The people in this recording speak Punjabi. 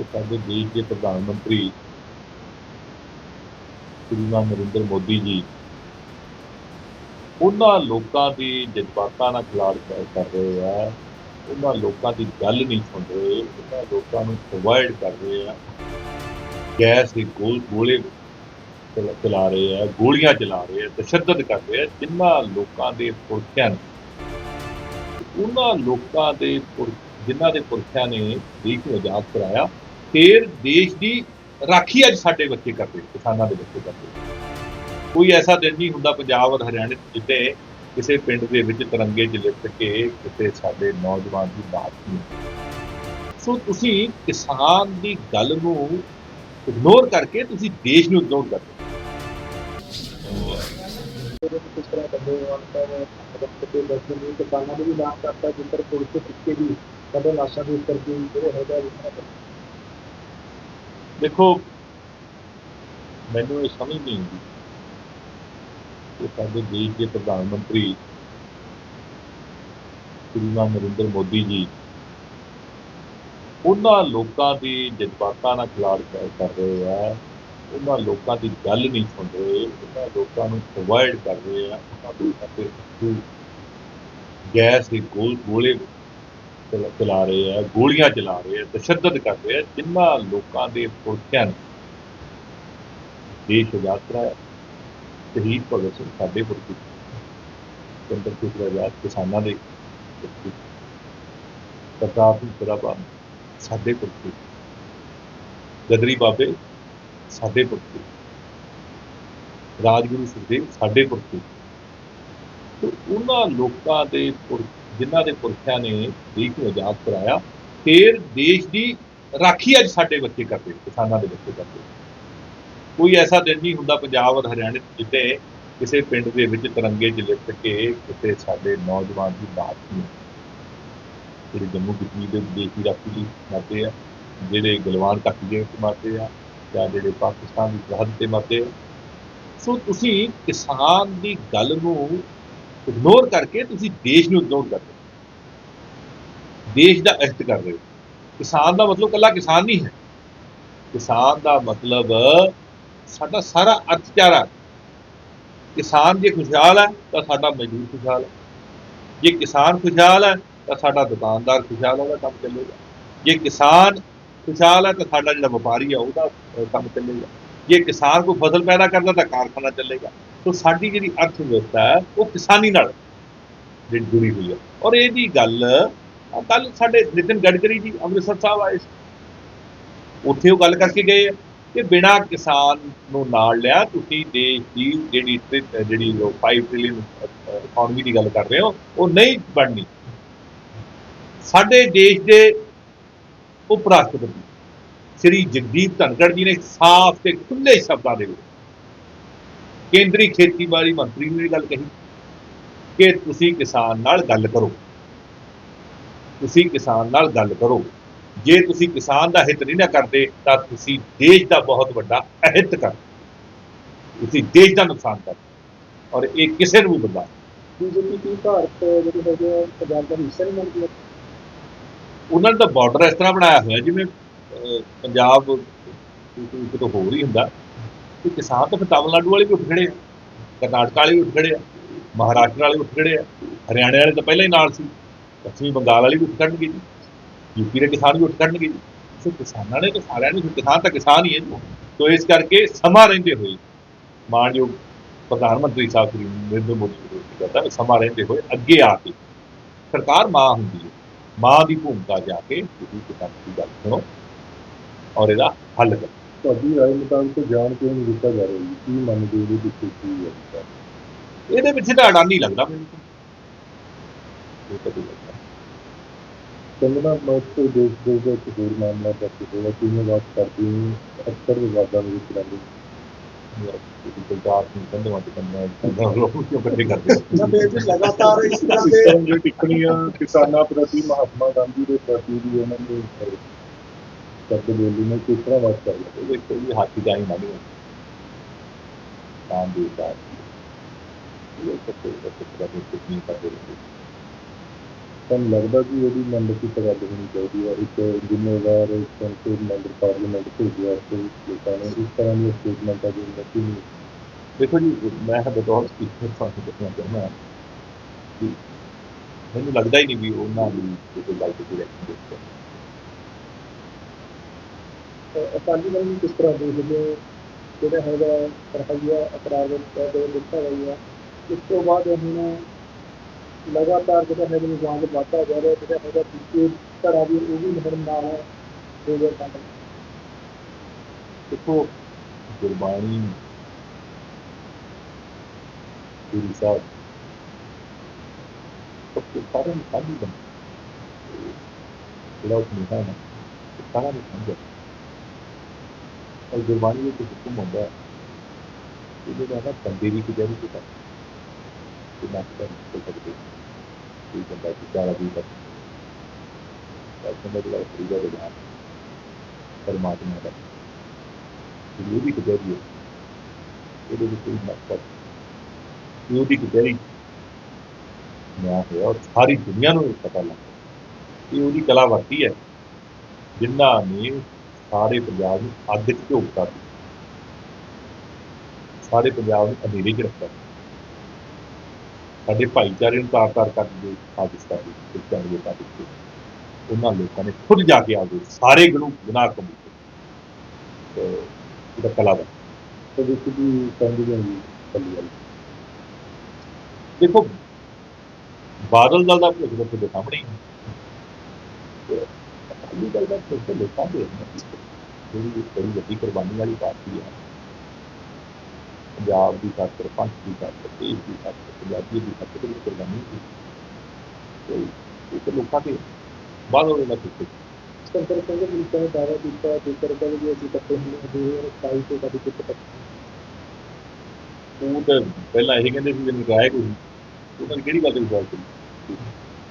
ਕਿ ਸਾਡੇ ਦੇਸ਼ ਦੇ ਪ੍ਰਧਾਨ ਮੰਤਰੀ ਸ਼੍ਰੀਮਾਨ ਨਰਿੰਦਰ ਮੋਦੀ ਜੀ, ਉਹਨਾਂ ਲੋਕਾਂ ਦੇ ਜਜ਼ਬਾਤਾਂ ਨਾਲ ਖਿਲਾੜ ਕਰ ਰਹੇ ਆ। ਉਹਨਾਂ ਲੋਕਾਂ ਦੀ ਗੱਲ ਨਹੀਂ ਸੁਣ ਰਹੇ, ਉਹਨਾਂ ਲੋਕਾਂ ਨੂੰ ਅਵੋਇਡ ਕਰ ਰਹੇ ਆ। ਗੈਸ ਦੇ ਗੋਲ ਗੋਲੇ ਚਲਾ- ਰਹੇ ਆ, ਗੋਲੀਆਂ ਚਲਾ ਰਹੇ ਆ, ਤਸ਼ੱਦਦ ਕਰ ਰਹੇ ਆ ਜਿਨ੍ਹਾਂ ਲੋਕਾਂ ਦੇ ਪੁਰਖਿਆਂ ਨੇ। ਉਹਨਾਂ ਲੋਕਾਂ ਦੇ ਪੁਰ- ਜਿਨ੍ਹਾਂ ਦੇ ਪੁਰਖਿਆਂ ਨੇ ਦੇਸ਼ ਨੂੰ ਆਜ਼ਾਦ ਕਰਾਇਆ ਫਿਰ ਦੇਸ਼ ਦੀ ਰਾਖੀ ਅੱਜ ਸਾਡੇ ਬੱਚੇ ਕਰਦੇ ਕਿਸਾਨਾਂ ਦੇ ਬੱਚੇ ਕਰਦੇ ਕੋਈ ਐਸਾ ਦਿਨ ਨਹੀਂ ਹੁੰਦਾ ਪੰਜਾਬ ਔਰ ਹਰਿਆਣਾ ਜਿੱਤੇ ਕਿਸੇ ਪਿੰਡ ਦੇ ਵਿੱਚ ਤਿਰੰਗੇ ਜਿਲਿੱਤ ਕੇ ਕਿਤੇ ਸਾਡੇ ਨੌਜਵਾਨ ਦੀ ਬਾਤ ਨਹੀਂ ਸੋ ਤੁਸੀਂ ਕਿਸਾਨ ਦੀ ਗੱਲ ਨੂੰ ਇਗਨੋਰ ਕਰਕੇ ਤੁਸੀਂ ਦੇਸ਼ ਨੂੰ ਇਗਨੋਰ ਕਰਦੇ ਕਿਸ ਤਰ੍ਹਾਂ ਕਰਦੇ ਹੋ। ਤਾਂ ਮਤਲਬ ਕਿ ਦੱਸਣ ਨੂੰ ਕਿਸਾਨਾਂ ਦੇ ਵੀ ਨਾਮ ਕਰਤਾ ਜਿੰਦਰ ਕੋਲ ਤੇ ਕਿੱਥੇ ਵੀ ਕਦੇ ਲਾਸ਼ਾਂ ਦੇ ਉੱਤਰ ਦੀ ਜਿਹੜੇ ਹੈਗਾ ਇਸ ਦੇਖੋ, ਮੈਨੂੰ ਇਹ ਸਮਝ ਨਹੀਂ ਆਉਂਦੀ ਕਿ ਸਾਡੇ ਦੇਸ਼ ਦੇ ਪ੍ਰਧਾਨ ਮੰਤਰੀ ਸ਼੍ਰੀਮਾਨ ਨਰਿੰਦਰ ਮੋਦੀ ਜੀ ਉਹਨਾਂ ਲੋਕਾਂ ਦੀ ਜਜ਼ਬਾਤਾਂ ਨਾਲ ਖਿਲਾੜ ਕਰ ਰਹੇ ਆ, ਉਹਨਾਂ ਲੋਕਾਂ ਦੀ ਗੱਲ ਨਹੀਂ ਸੁਣ ਰਹੇ, ਉਹਨਾਂ ਲੋਕਾਂ ਨੂੰ ਅਵੋਇਡ ਕਰ ਰਹੇ ਆ, ਉਹਨਾਂ ਲੋਕਾਂ ਗੈਸ ਦੇ ਗੋਲ ਗੋਲੇ ਚਲਾ- ਰਹੇ ਆ, ਗੋਲੀਆਂ ਚਲਾ ਰਹੇ ਆ, ਤਸ਼ੱਦਦ ਕਰ ਰਹੇ ਆ ਜਿਨ੍ਹਾਂ ਲੋਕਾਂ ਦੇ ਪੁਰਖਿਆਂ ਨੇ ਦੇਸ਼ ਆਜ਼ਾਦ ਕਰਾਇਆ ਸ਼ਹੀਦ ਭਗਤ ਸਿੰਘ ਸਾਡੇ ਪੁਰਖੀ ਚੰਦਰ ਸ਼ੇਖਰ ਆਜ਼ਾਦ ਕਿਸਾਨਾਂ ਦੇ ਸਰਦਾਰ ਸਿੰਘ ਸਰਾਭਾ ਸਾਡੇ ਪੁਰਖੀ, ਗਦਰੀ ਬਾਬੇ ਸਾਡੇ ਪੁਰਖੀ, ਰਾਜਗੁਰੂ ਸੁਖਦੇਵ ਸਾਡੇ ਪੁਰਖੀ। ਉਹਨਾਂ ਲੋਕਾਂ ਦੇ ਪੁਰਖ ਜਿਨ੍ਹਾਂ ਦੇ ਪੁਰਖਿਆਂ ਨੇ ਦੇਸ਼ ਨੂੰ ਆਜ਼ਾਦ ਕਰਾਇਆ, ਫਿਰ ਦੇਸ਼ ਦੀ ਰਾਖੀ ਅੱਜ ਸਾਡੇ ਬੱਚੇ ਕਰਦੇ ਕਿਸਾਨਾਂ ਦੇ ਬੱਚੇ ਕਰਦੇ ਕੋਈ ਐਸਾ ਦਿਨ ਨਹੀਂ ਹੁੰਦਾ ਪੰਜਾਬ ਔਰ ਹਰਿਆਣੇ 'ਚ ਜਿੱਥੇ ਕਿਸੇ ਪਿੰਡ ਦੇ ਵਿੱਚ ਤਿਰੰਗੇ 'ਚ ਲਿਪਟ ਕੇ ਕਿਤੇ ਸਾਡੇ ਨੌਜਵਾਨ ਦੀ ਬਾਤ ਨਹੀਂ ਜਿਹੜੇ ਜੰਮੂ ਕਸ਼ਮੀਰ ਦੇ ਦੇਸ਼ ਦੀ ਰਾਖੀ ਲਈ ਮਰਦੇ ਆ, ਜਿਹੜੇ ਗਲਵਾਨ ਘਾਟੀ ਦੇ ਵਿੱਚ ਮਰਦੇ ਆ, ਜਾਂ ਜਿਹੜੇ ਪਾਕਿਸਤਾਨ ਦੀ ਸਰਹੱਦ ਤੇ ਮਰਦੇ ਆ। ਸੋ ਤੁਸੀਂ ਕਿਸਾਨ ਦੀ ਗੱਲ ਨੂੰ ਇਗਨੋਰ ਕਰਕੇ ਤੁਸੀਂ ਦੇਸ਼ ਨੂੰ ਇਗਨੋਰ ਕਰਦੇ ਦੇਸ਼ ਦਾ ਅਹਿਤ ਕਰ ਰਹੇ ਹੋ ਕਿਸਾਨ ਦਾ ਮਤਲਬ ਕੱਲਾ ਕਿਸਾਨ ਨਹੀਂ ਹੈ। ਕਿਸਾਨ ਦਾ ਮਤਲਬ ਸਾਡਾ ਸਾਰਾ ਅਰਥਚਾਰਾ ਕਿਸਾਨ ਜੇ ਖੁਸ਼ਹਾਲ ਹੈ, ਤਾਂ ਸਾਡਾ ਮਜ਼ਦੂਰ ਖੁਸ਼ਹਾਲ ਹੈ। ਜੇ ਕਿਸਾਨ ਖੁਸ਼ਹਾਲ ਹੈ, ਤਾਂ ਸਾਡਾ ਦੁਕਾਨਦਾਰ ਖੁਸ਼ਹਾਲ ਹੈ ਕੰਮ ਚੱਲੇਗਾ। ਜੇ ਕਿਸਾਨ ਖੁਸ਼ਹਾਲ ਹੈ, ਤਾਂ ਸਾਡਾ ਜਿਹੜਾ ਵਪਾਰੀ ਹੈ, ਉਹਦਾ ਕੰਮ ਚੱਲੇਗਾ। ਜੇ ਕਿਸਾਨ ਕੋਈ ਫਸਲ ਪੈਦਾ ਕਰਦਾ, ਤਾਂ ਕਾਰਖਾਨਾ ਚੱਲੇਗਾ। ਸੋ ਸਾਡੀ ਜਿਹੜੀ ਅਰਥ ਵਿਵਸਥਾ ਹੈ, ਉਹ ਕਿਸਾਨੀ ਨਾਲ ਜੁੜੀ ਹੋਈ ਹੈ। ਔਰ ਇਹਦੀ ਗੱਲ ਕੱਲ ਸਾਡੇ ਨਿਤਿਨ ਗਡਕਰੀ ਜੀ ਅੰਮ੍ਰਿਤਸਰ ਸਾਹਿਬ ਆਏ ਸੀ। ਉੱਥੇ ਉਹ ਗੱਲ ਕਰਕੇ ਗਏ ਆ ਕਿ ਬਿਨਾ ਕਿਸਾਨ ਨੂੰ ਨਾਲ ਲਿਆ ਤੁਸੀਂ ਦੇਸ਼ ਦੀ ਜਿਹੜੀ ਟ੍ਰਿ- ਜਿਹੜੀ 5 ਟ੍ਰਿਲੀਅਨ ਇਕਨੋਮੀ ਦੀ ਗੱਲ ਕਰ ਰਹੇ ਹੋ, ਉਹ ਨਹੀਂ ਬਣਨੀ। ਸਾਡੇ ਦੇਸ਼ ਦੇ ਉਪ ਰਾਸ਼ਟਰਪਤੀ ਸ੍ਰੀ ਜਗਦੀਪ ਧਨਖੜ ਜੀ ਨੇ ਸਾਫ਼ ਤੇ ਖੁੱਲੇ ਸ਼ਬਦਾਂ ਦੇ ਵਿੱਚ ਕੇਂਦਰੀ ਖੇਤੀਬਾੜੀ ਮੰਤਰੀ ਨੇ ਇਹ ਗੱਲ ਕਹੀ ਕਿ ਤੁਸੀਂ ਕਿਸਾਨ ਨਾਲ ਗੱਲ ਕਰੋ। ਤੁਸੀਂ ਕਿਸਾਨ ਨਾਲ ਗੱਲ ਕਰੋ। ਜੇ ਤੁਸੀਂ ਕਿਸਾਨ ਦਾ ਹਿੱਤ ਨਹੀਂ ਨਾ ਕਰਦੇ ਤਾਂ ਤੁਸੀਂ ਦੇਸ਼ ਦਾ ਬਹੁਤ ਵੱਡਾ ਅਹਿਤ ਕਰ। ਤੁਸੀਂ ਦੇਸ਼ ਦਾ ਨੁਕਸਾਨ ਕਰ। ਔਰ ਇਹ ਕਿਸੇ ਨੂੰ ਬੰਦਾ ਬੀਜੇਪੀ ਦੀ ਭਾਰਤ ਜਿਹੜੀ ਉਹਨਾਂ ਦਾ ਬਾਰਡਰ ਇਸ ਤਰ੍ਹਾਂ ਬਣਾਇਆ ਹੋਇਆ ਜਿਵੇਂ ਪੰਜਾਬ ਕਿਤੋਂ ਹੋਰ ਹੀ ਹੁੰਦਾ ਕਿ ਕਿਸਾਨ ਤਾਂ ਤਮਿਲਨਾਡੂ ਵਾਲੇ ਵੀ ਉੱਠ ਖੜੇ ਆ ਕਰਨਾਟਕ ਵਾਲੇ ਵੀ ਉੱਠ ਖੜੇ ਆ ਮਹਾਰਾਸ਼ਟਰ ਵਾਲੇ ਉੱਠ ਖੜੇ ਆ ਹਰਿਆਣੇ ਵਾਲੇ ਤਾਂ ਪਹਿਲਾਂ ਹੀ ਨਾਲ ਸੀ। ਪੱਛਮੀ ਬੰਗਾਲ ਵਾਲੇ ਵੀ ਉੱਠ ਖੜਨਗੇ ਜੀ। ਯੂਪੀ ਦੇ ਕਿਸਾਨ ਵੀ ਉੱਠ ਖੜਨਗੇ ਜੀ। ਸੋ ਕਿਸਾਨਾਂ ਨੇ ਤਾਂ ਸਾਰਿਆਂ ਨੂੰ ਕਿਸਾਨ ਤਾਂ ਕਿਸਾਨ ਹੀ ਹੈ ਜੀ। ਸੋ ਇਸ ਕਰਕੇ ਸਮਾਂ ਰਹਿੰਦੇ ਹੋਏ ਮਾਨਯੋਗ ਪ੍ਰਧਾਨ ਮੰਤਰੀ ਸਾਹਿਬ ਸ੍ਰੀ ਨਰਿੰਦਰ ਮੋਦੀ ਜੀ ਨੇ ਕਹਿੰਦਾ ਸਮਾਂ ਰਹਿੰਦੇ ਹੋਏ ਅੱਗੇ ਆ ਕੇ ਸਰਕਾਰ ਮਾਂ ਹੁੰਦੀ ਹੈ। ਮਾਂ ਦੀ ਭੂਮਿਕਾ ਜਾ ਕੇ ਤੁਸੀਂ ਕਿਸਾਨ ਦੀ ਗੱਲ ਸੁਣੋ ਔਰ ਇਹਦਾ ਹੱਲ ਕਰੋ। ਤੁਹਾਡੀ ਰਾਏ ਮੁਤਾਬਕ ਜਾਣ ਕਿਉਂ ਨਹੀਂ ਦਿੱਤਾ ਜਾ ਰਿਹਾ ਜੀ। ਕੀ ਮੰਨਦੇ ਹੋ ਇਹਦੇ ਪਿੱਛੇ ਕੀ ਹੈ? ਇਹਦੇ ਪਿੱਛੇ ਤਾਂ ਅਡਾਨੀ ਲੱਗਦਾ ਮੈਨੂੰ। ਇਹ ਤਾਂ ਕੰਗਨਾ ਮਤ ਤੋਂ ਦੇਸ਼ ਦੇ ਵਿੱਚ ਹੋਰ ਮਾਮਲਾ ਦਰਜ ਹੋਇਆ ਕਿਵੇਂ ਬਾਤ ਕਰਦੀ ਹੈ ਅਕਸਰ ਵਿਵਾਦਾਂ ਦੇ ਵਿੱਚ ਰਹਿੰਦੀ ਕਰਦੇ ਲਗਾਤਾਰ ਇਸ ਤਰ੍ਹਾਂ ਦੇ ਤਰ੍ਹਾਂ ਟਿੱਪਣੀਆਂ ਕਿਸਾਨਾਂ ਪ੍ਰਤੀ ਮਹਾਤਮਾ ਗਾਂਧੀ ਦੇ ਪ੍ਰਤੀ ਵੀ ਉਹਨਾਂ ਨੇ ਸ਼ਬਦ ਬੋਲੀ ਨੇ ਕਿਸ ਤਰ੍ਹਾਂ ਬਾਤ ਕਰ ਰਹੀ ਉਹਦੇ ਕੋਈ ਹਾਥੀ ਦਾ ਹੀ ਨਹੀਂ ਤਾਂ ਦੀ ਦਾ ਇਹ ਕੋਈ ਤਾਂ ਕੋਈ ਨਹੀਂ ਕਰਦੇ ਰਹਿੰਦੇ। ਤੁਹਾਨੂੰ ਲੱਗਦਾ ਕਿ ਉਹਦੀ ਮੈਂਬਰਸ਼ਿਪ ਰੱਦ ਹੋਣੀ ਚਾਹੀਦੀ ਹੈ? ਇੱਕ ਜ਼ਿੰਮੇਵਾਰ ਸੰਸਦ ਮੈਂਬਰ ਪਾਰਲੀਮੈਂਟ ਭੇਜਿਆ ਤੇ ਲੋਕਾਂ ਨੇ? ਇਸ ਤਰ੍ਹਾਂ ਦੀ ਸਟੇਟਮੈਂਟ ਆ ਜਿਹੜੀ ਕਿ ਨਹੀਂ। ਦੇਖੋ ਜੀ, ਮੈਂ ਬਤੌਰ ਸਪੀਕਰ ਤੁਹਾਨੂੰ ਦੱਸਣਾ ਚਾਹੁੰਦਾ ਕਿ ਮੈਨੂੰ ਲੱਗਦਾ ਹੀ ਨਹੀਂ ਵੀ ਉਹਨਾਂ ਦੀ ਕੋਈ ਗੱਲ ਤੇ ਰਿਐਕਸ਼ਨ ਦੇ ਉੱਤੇ ਅਕਾਲੀ ਦਲ ਨੂੰ ਕਿਸ ਤਰ੍ਹਾਂ ਦੇਖਦੇ ਜਿਹੜਾ ਹੈਗਾ ਸਰਹਈਆ ਅਕਰਾਰ ਦੇ ਦਿੱਤਾ ਗਿਆ ਇਸ ਤੋਂ ਬਾਅਦ ਹੁਣ ਲਗਾਤਾਰ ਜਿਹੜਾ ਹੈ ਨਿਜ਼ਾਮ ਵਧਦਾ ਜਾ ਰਿਹਾ ਜਿਹੜਾ ਹੈਗਾ ਦੂਜੇ ਧੜਾ ਵੀ ਉਹ ਵੀ ਲੜਨ ਨਾਲ ਹੈ ਦੋ ਹਜ਼ਾਰ ਪੰਜ ਦੇਖੋ ਗੁਰਬਾਣੀ ਗੁਰੂ ਸਾਹਿਬ ਸਭ ਤੋਂ ਸਾਰਿਆਂ ਨੂੰ ਸਾਂਝੀ ਬਣ ਜਿਹੜਾ ਉਹ ਨਹੀਂ ਹੈ ਨਾ ਉਹ ਸਾਰਿਆਂ ਨੂੰ ਸਮਝਿਆ ਔਰ ਗੁਰਬਾਣੀ ਵਿੱਚ ਹੁਕਮ ਹੁੰਦਾ ਹੈ ਕਿ ਜਿਹੜਾ ਨਾ ਬੰਦੇ ਦੀ ਕਿਹੜੀ ਕਿਤਾ ਕਿ ਨਾ ਕਰ ਸਕਦੇ ਕੋਈ ਬੰਦਾ ਵਿਚਾਰਾ ਵੀ ਕਰ ਸਕਦਾ ਜਿਹੜਾ ਫਰੀਦਾ ਦੇ ਨਾਲ ਪਰਮਾਤਮਾ ਦਾ ਜਿਹੜੀ ਉਹਦੀ ਕਚਹਿਰੀ ਵਿੱਚ ਕੋਈ ਮਕਸਦ ਕਿ ਉਹਦੀ ਕਚਹਿਰੀ ਨਿਆਂ ਔਰ ਸਾਰੀ ਦੁਨੀਆ ਨੂੰ ਪਤਾ ਲੱਗਾ ਇਹ ਉਹਦੀ ਕਲਾ ਵਰਤੀ ਹੈ ਜਿਨ੍ਹਾਂ ਨੇ ਸਾਰੇ ਪੰਜਾਬ ਨੂੰ ਅੱਗ 'ਚ ਝੋਕਤਾ ਸਾਰੇ ਪੰਜਾਬ ਨੂੰ ਅੰਧੇਰੇ 'ਚ ਰੱਖਿਆ ਸਾਡੇ ਭਾਈਚਾਰੇ ਨੂੰ ਤਾਰ ਤਾਰ ਕਰਕੇ ਸਾਜ਼ਿਸ਼ ਕਰ ਦਿੱਤੀ ਚਾਹੀਏ ਕਰ ਦਿੱਤੀ। ਉਹਨਾਂ ਲੋਕਾਂ ਨੇ ਖੁਦ ਜਾ ਕੇ ਆਗੇ ਸਾਰੇ ਗੁਰੂ ਗੁਨਾਹ ਕਬੂਲ ਤੇ ਇਹਦਾ ਕਲਾ ਦਾ ਤੇ ਵਿੱਚ ਵੀ ਸਮਝਦੇ ਹਾਂ ਜੀ ਕੱਲੀ ਗੱਲ ਦੇਖੋ ਬਾਦਲ ਦਲ ਦਾ ਭੁੱਖ ਤੁਹਾਡੇ ਸਾਹਮਣੇ ਹੀ ਅਕਾਲੀ ਦਲ ਦਾ ਲੋਕਾਂ ਦੇ ਹੈ। ਜਿਹੜੀ ਬੜੀ ਵੱਡੀ ਕੁਰਬਾਨੀ ਵਾਲੀ ਪਾਰਟੀ ਹੈ। ਪੰਜਾਬ ਦੀ ਖਾਤਰ ਪੰਥ ਦੀ ਖਾਤਰ ਦੇਸ਼ ਦੀ ਖਾਤਰ ਪੰਜਾਬੀ ਦੀ ਖਾਤਰ ਜਿਹੜੀ ਕੁਰਬਾਨੀ ਦੀ ਤੇ ਇਹ ਲੋਕਾਂ ਦੇ ਬਾਦਲ ਦਾ ਭੁੱਖ ਸੰਤਰ ਸਿੰਘ ਮਿਲਤਾ ਨੇ ਦਾਅਵਾ ਕੀਤਾ ਜੇਕਰ ਕਹਿੰਦੇ ਅਸੀਂ ਇਕੱਠੇ ਹੁੰਦੇ ਹਾਂ ਦੋ ਹਜ਼ਾਰ ਸਤਾਈ ਤੋਂ ਕਦੇ ਕਿਤੇ ਤੱਕ ਉਹ ਤਾਂ ਪਹਿਲਾਂ ਇਹ ਕਹਿੰਦੇ ਸੀ ਮੈਨੂੰ ਰਾਇ ਕੋਈ। ਉਹਨਾਂ ਨੇ ਕਿਹੜੀ ਗੱਲ ਦੀ ਗੱਲ ਕੀਤੀ